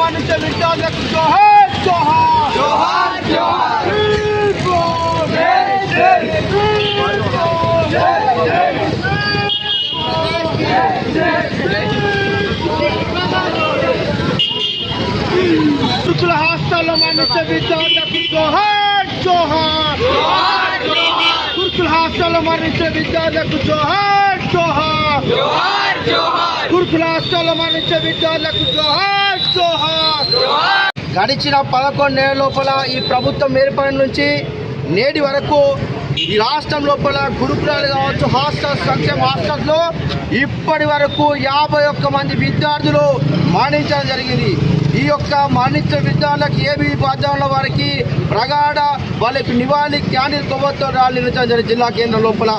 मनुष्य विचार जोहर जोहर। जोहर जोहर। शुक्ल हास्ताल मनुष्य विचार जोहर जोहर। शुक्ल हास्ताल मनुष्य विचार जोहर जोहर। शुक्ल हास्ताल मनुष्य विचार जोहर। గడిచిన పదకొండేళ్ళ లోపల ఈ ప్రభుత్వం ఏర్పడిన నుంచి నేటి వరకు ఈ రాష్ట్రం లోపల గురుకులాలు కావచ్చు హాస్టల్స్ సంక్షేమ హాస్టల్స్లో ఇప్పటి వరకు యాభై ఒక్క మంది విద్యార్థులు మరణించడం జరిగింది. ఈ యొక్క మరణించిన విద్యార్థులకు ఏబీ ఉపాధ్యాయుల వారికి ప్రగాఢ వాళ్ళకి నివాళి క్యాండిల్ కొవ్వతో రాళ్ళు నిర్మించడం జరిగింది. జిల్లా కేంద్రం లోపల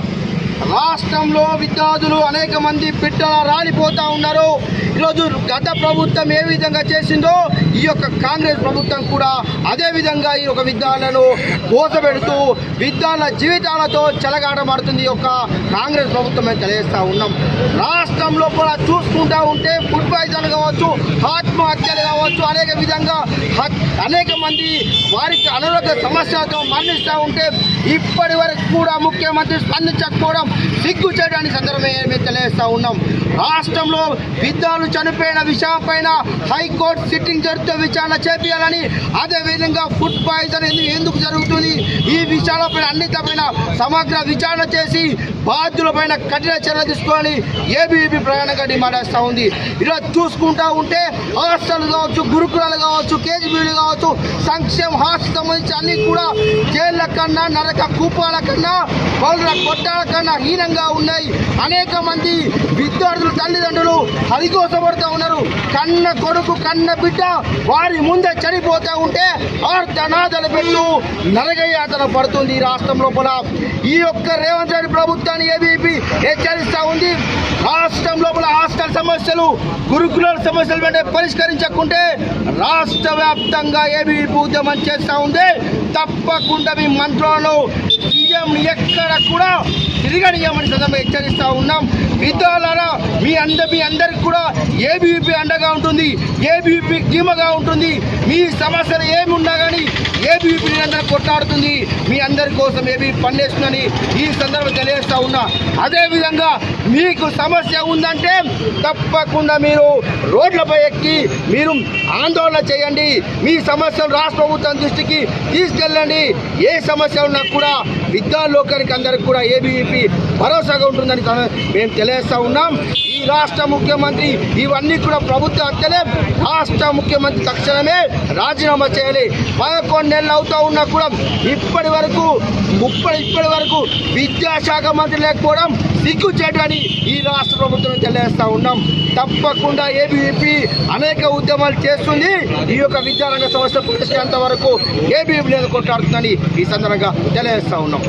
రాష్ట్రంలో విద్యార్థులు అనేక మంది బిడ్డలు రాలిపోతూ ఉన్నారు. ఈరోజు గత ప్రభుత్వం ఏ విధంగా చేసిందో ఈ యొక్క కాంగ్రెస్ ప్రభుత్వం కూడా అదే విధంగా ఈ యొక్క విద్యార్థులను కోసపెడుతూ విద్యార్థుల జీవితాలతో చెలగాటమాడుతుంది ఈ యొక్క కాంగ్రెస్ ప్రభుత్వం అని ఉన్నాం. రాష్ట్రంలో కూడా చూసుకుంటూ ఉంటే ఫుడ్ పాయిజన్ కావచ్చు ఆత్మహత్యలు కావచ్చు అనేక విధంగా అనేక మంది వారికి అనారోగ్య సమస్యలతో మరణిస్తూ ఉంటే ఇప్పటి వరకు కూడా ముఖ్యమంత్రి స్పందించకపోవడం సిగ్గు చేయడానికి సందర్భమే మేము ఉన్నాం. రాష్ట్రంలో విద్యార్థులు చనిపోయిన విషయం పైన హైకోర్టు సిట్టింగ్ జరుగుతూ విచారణ చేపించాలని అదేవిధంగా ఫుడ్ పాయిజన్ ఎందుకు ఎందుకు జరుగుతుంది? ఈ విషయాలపై అన్నిటిపైన సమగ్ర విచారణ చేసి బాధ్యులపైన కఠిన చర్యలు తీసుకోవాలని ఏబీవీపీ ప్రయాణంగా డిమాండ్ చేస్తూ ఉంది. ఇలా చూసుకుంటా ఉంటే హాస్టల్ కావచ్చు గురుకులాలు కావచ్చు కేజీబీలు కావచ్చు సంక్షేమ హాస్టల్ సంబంధించి అన్నీ కూడా జైళ్ళ కన్నా నరక కూపాల కన్నా పౌరుల కొట్టాల కన్నా హీనంగా ఉన్నాయి. అనేక మంది విద్యార్థులు తల్లిదండ్రులు హరికోసపడుతూ ఉన్నారు. కన్న కొడుకు కన్న బిడ్డ వారి ముందే చనిపోతూ ఉంటే ఆర్తనాదలు పెట్టు నరగయాతన పడుతుంది ఈ రాష్ట్రం లోపల. ఈ యొక్క రేవంత్ రెడ్డి ప్రభుత్వాన్ని ఏబీపీ హెచ్చరిస్తూ ఉంది. రాష్ట్రం లోపల హాస్టల్ సమస్యలు గురుకుల సమస్యలు వెంటనే పరిష్కరించకుంటే రాష్ట్ర వ్యాప్తంగా ఏబీపీ ఉద్యమం చేస్తూ ఉంది. తప్పకుండా మీ మంత్రులను సీఎం ఎక్కడ కూడా తిరగనియమని సందర్భంగా హెచ్చరిస్తూ ఉన్నాం. విద్యాలరా మీ అంద మీ అందరికి కూడా ఏబీపీ అండగా ఉంటుంది ఏబీపీ ధీమగా ఉంటుంది. మీ సమస్యలు ఏమి ఉన్నా కానీ ఏబీపీ అందరూ కొట్లాడుతుంది. మీ అందరి కోసం ఏబీ పనిచేస్తుందని ఈ సందర్భం తెలియజేస్తా ఉన్నా. అదేవిధంగా మీకు సమస్య ఉందంటే తప్పకుండా మీరు రోడ్లపై ఎక్కి మీరు ఆందోళన చేయండి. మీ సమస్యలు రాష్ట్ర ప్రభుత్వం దృష్టికి తీసుకెళ్ళండి. ఏ సమస్య ఉన్నా కూడా విద్యాలోకానికి అందరికి కూడా ఏబీవీపీ భరోసాగా ఉంటుందని మేము తెలియజేస్తూ ఉన్నాం. ఈ రాష్ట్ర ముఖ్యమంత్రి ఇవన్నీ కూడా ప్రభుత్వ హత్యలే రాష్ట్ర ముఖ్యమంత్రి తక్షణమే రాజీనామా చేయాలి. పదకొండు నెలలు అవుతా ఉన్నా కూడా ఇప్పటి వరకు ముప్పై ఇప్పటి వరకు విద్యాశాఖ మంత్రి లేకపోవడం సిగ్గు చేయడానికి ఈ రాష్ట్ర ప్రభుత్వం తెలియజేస్తా ఉన్నాం. తప్పకుండా ఏబీవీపీ అనేక ఉద్యమాలు చేస్తుంది. ఈ యొక్క విద్యారంగ సంస్థ పరిష్కరించేంత వరకు ఏబీవీపీ కొట్లాడుతుందని ఈ సందర్భంగా తెలియజేస్తా ఉన్నాం.